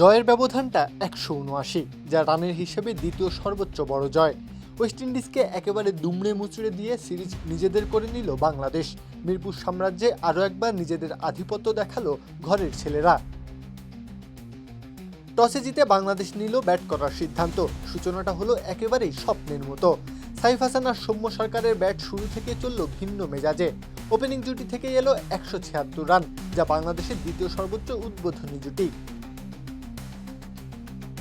জয়ের ব্যবধানটা একশো উনআশি, যা রানের হিসেবে দ্বিতীয় সর্বোচ্চ বড় জয়। ওয়েস্ট ইন্ডিজকে একেবারে দুমড়ে মুচড়ে দিয়ে সিরিজ নিজেদের করে নিল বাংলাদেশ। মিরপুর সাম্রাজ্যে আরও একবার নিজেদের আধিপত্য দেখাল ঘরের ছেলেরা। টসে জিতে বাংলাদেশ নিল ব্যাট করার সিদ্ধান্ত। সূচনাটা হলো একেবারেই স্বপ্নের মতো। সাইফ হাসান আর সৌম্য সরকারের ব্যাট শুরু থেকে চলল ভিন্ন মেজাজে। ওপেনিং জুটি থেকে এলো একশো ছিয়াত্তর রান, যা বাংলাদেশের দ্বিতীয় সর্বোচ্চ উদ্বোধনী জুটি।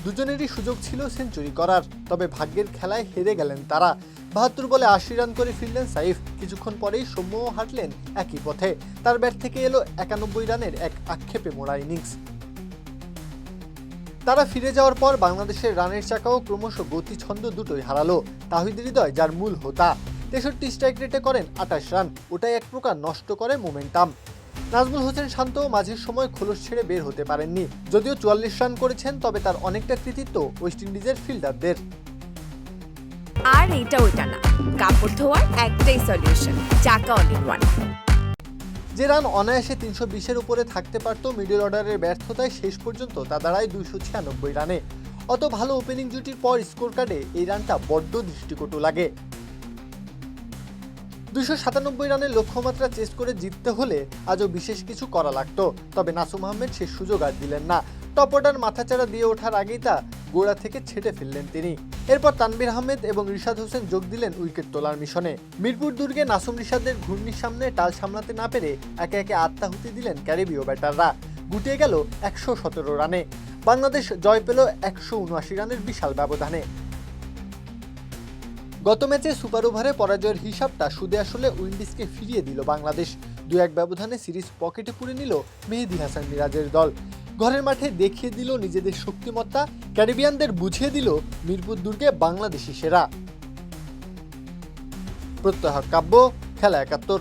দুজনেরই সুযোগ ছিল সেঞ্চুরি করার, তবে ভাগ্যের খেলায় হেরে গেলেন তারা। বাহাত্তর বলে আশি রান করে ফিরলেন সাইফ। কিছুক্ষণ পরেই সৌম্যও হাঁটলেন একই পথে। তার ব্যাট থেকে এলো একানব্বই রানের এক আক্ষেপে মোড়া ইনিংস। তারা ফিরে যাওয়ার পর বাংলাদেশের রানের চাকাও ক্রমশ গতি ছন্দ দুটোই হারালো। তাহিদ হৃদয়, যার মূল হোতা, তেষট্টি স্ট্রাইক রেটে করেন আঠাশ রান। ওটাই এক প্রকার নষ্ট করে মোমেন্টাম। নাজমুল হোসেন শান্ত মাঝের সময় খোলস ছেড়ে বের হতে পারেননি। যদিও চুয়াল্লিশ রান করেছেন তবে তার অনেকটা কৃতিত্ব ওয়েস্ট ইন্ডিজের ফিল্ডারদের। আর এটা ওইটা না। কাপড় ধোয়ার একটাই solution Chaka all in one যে রান অনায়াসে তিনশো বিশের উপরে থাকতে পারত মিডল অর্ডারের ব্যর্থতায় শেষ পর্যন্ত তা দাঁড়ায় দুইশো ছিয়ানব্বই রানে। অত ভালো ওপেনিং জুটির পর স্কোর কার্ডে এই রানটা বড্ড দৃষ্টিকটু লাগে। দুইশো সাতানব্বই রানের লক্ষ্যমাত্রা চেস করে জিততে হলে আজও বিশেষ কিছু করা লাগতো। তবে নাসুম আহমেদ সে সুযোগ আর দিলেন না। টপ অর্ডার মাথাচাড়া দিয়ে ওঠার আগেই তা গোড়া থেকে ছেটে ফেললেন তিনি। এরপর তানবির আহমেদ এবং রিশাদ হোসেন যোগ দিলেন উইকেট তোলার মিশনে। মিরপুর দুর্গে নাসুম রিশাদের ঘূর্ণির সামনে টাল সামলাতে না পেরে একে একে আত্মাহুতি দিলেন ক্যারিবীয় ব্যাটাররা। গুটিয়ে গেল একশো সতেরো রানে। বাংলাদেশ জয় পেল একশো উনআশি রানের বিশাল ব্যবধানে। গত ম্যাচে সুপার ওভারে পরাজয়ের হিসাবটা সুদে আসলে উইন্ডিজকে ফিরিয়ে দিল বাংলাদেশ। দু এক ব্যবধানে সিরিজ পকেটে পুরে নিল মেহেদি হাসান মিরাজের দল। ঘরের মাঠে দেখিয়ে দিল নিজেদের শক্তিমত্তা, ক্যারিবিয়ানদের বুঝিয়ে দিল মিরপুর দুর্গে বাংলাদেশি সেরা। প্রত্যহ কাব্য, খেলা একাত্তর।